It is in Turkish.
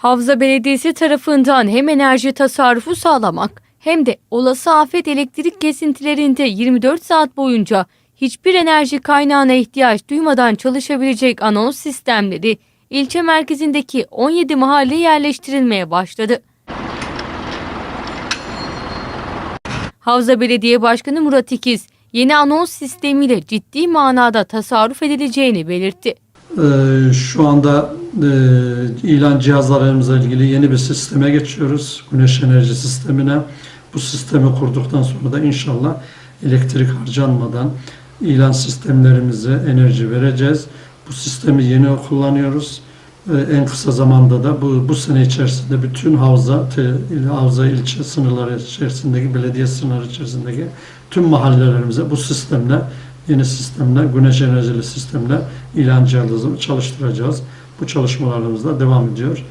Havza Belediyesi tarafından hem enerji tasarrufu sağlamak hem de olası afet elektrik kesintilerinde 24 saat boyunca hiçbir enerji kaynağına ihtiyaç duymadan çalışabilecek anons sistemleri ilçe merkezindeki 17 mahalle yerleştirilmeye başladı. Havza Belediye Başkanı Murat İkiz, yeni anons sistemiyle ciddi manada tasarruf edileceğini belirtti. Ee, Şu anda e, ilan cihazlarımızla ilgili yeni bir sisteme geçiyoruz. Güneş enerji sistemine. Bu sistemi kurduktan sonra da inşallah elektrik harcanmadan ilan sistemlerimize enerji vereceğiz. Bu sistemi yeni kullanıyoruz. En kısa zamanda da bu, bu sene içerisinde bütün havza, te, havza ilçe sınırları içerisindeki, belediye sınırları içerisindeki tüm mahallelerimize bu sistemle yeni sistemle, güneş enerjili sistemle ilan cihazımızı çalıştıracağız. Bu çalışmalarımız da devam ediyor.